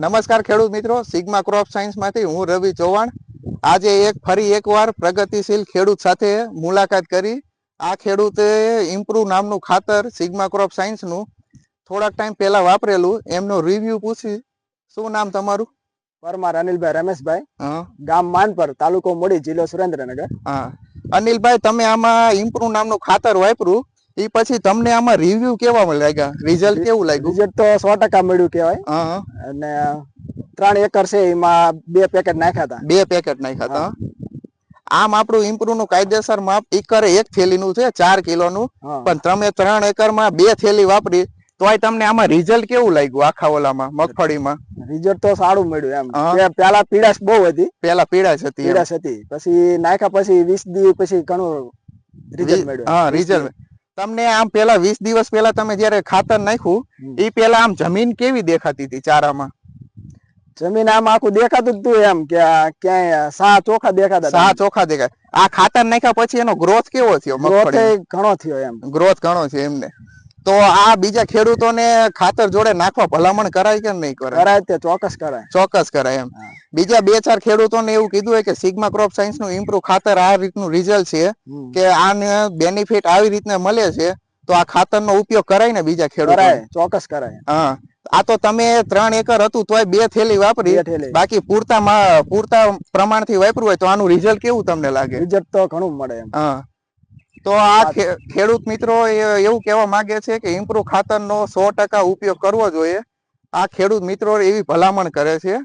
નમસ્કાર ખેડૂત મિત્રો સિગ્મા ક્રોપ સાયન્સમાંથી હું રવિ ચૌહાણ. આજે એક ફરી એકવાર પ્રગતિશીલ ખેડૂત સાથે મુલાકાત કરી. આ ખેડૂતે ઇમ્પ્રુવ નામનું ખાતર સિગ્મા ક્રોપ સાયન્સનું થોડાક ટાઈમ પહેલા વાપરેલું એમનો રિવ્યુ પૂછી. શું નામ તમારું? પરમાર અનિલભાઈ રમેશભાઈ. ગામ માનપર તાલુકો મોડી જિલ્લો સુરેન્દ્રનગર. હા. અનિલભાઈ તમે આમાં ઇમ્પ્રુવ નામનું ખાતર વાપર્યું. એ પછી તમને આમાં રિવ્યુ કેવા લાગ્યા? રિઝલ્ટ કેવું લાગ્યું? રિઝલ્ટ તો સો ટકા મળ્યું કેવાય અને ત્રણ એકર છે એમાં બે પેકેટ નાખ્યા હતા. બે પેકેટ નાખ્યા હતા? આમ આપણું ઇમ્પ્રુવનું કાયદેસર માપ એકરે એક થેલીનું છે ચાર કિલો નું પણ તમે ત્રણ એકરમાં બે થેલી વાપરી તોય તમને આમાં રિઝલ્ટ કેવું લાગ્યું આખા ઓલામાં મગફળીમાં? રિઝલ્ટ તો સારું મળ્યું એમ. પેલા પીડાશ બહુ હતી. પેલા પીળાશ હતી. પીડાશ હતી. પછી નાખ્યા પછી વીસ દિવસ પછી ઘણું રિઝલ્ટ મળ્યું. હા રિઝલ્ટ તમને આમ પેલા વીસ દિવસ પેલા તમે જયારે ખાતર નાખ્યું એ પેલા આમ જમીન કેવી દેખાતી હતી ચારામાં? જમીન આમ આખું દેખાતું હતું તું એમ કે ક્યાંય સા ચોખા દેખાતા સા ચોખા દેખાય. આ ખાતર નાખ્યા પછી એનો ગ્રોથ કેવો થયો ગ્રોથ ઘણો થયો એમ. ગ્રોથ ઘણો છે એમને. તો આ બીજા ખેડૂતોને ખાતર જોડે નાખવા ભલામણ કરાય કે નહીં કરાય? કરાય તે ચોક્કસ કરાય. ચોક્કસ કરાય એમ. બીજા બે ચાર ખેડૂતોને એવું કીધું હોય કે સિગ્મા ક્રોપ સાયન્સનું ઇમ્પ્રુવ ખાતર આ રીતનું રિઝલ્ટ છે કે આને બેનિફિટ આવી રીતને મળે છે તો આ ખાતરનો ઉપયોગ કરાય ને બીજા ખેડૂતો ચોક્કસ કરાય. હા. આ તો તમે ત્રણ એકર હતું તોય બે થેલી વાપરી. બાકી પૂરતા પૂરતા પ્રમાણથી વાપર્યું હોય તો આનું રિઝલ્ટ કેવું તમને લાગે? રિઝલ્ટ તો ઘણું મળે એમ. હા. તો આ ખેડૂત મિત્રો એવું કહેવા માંગે છે કે ઇમ્પ્રુવ ખાતરનો સો ટકા ઉપયોગ કરવો જોઈએ. આ ખેડૂત મિત્રો એવી ભલામણ કરે છે.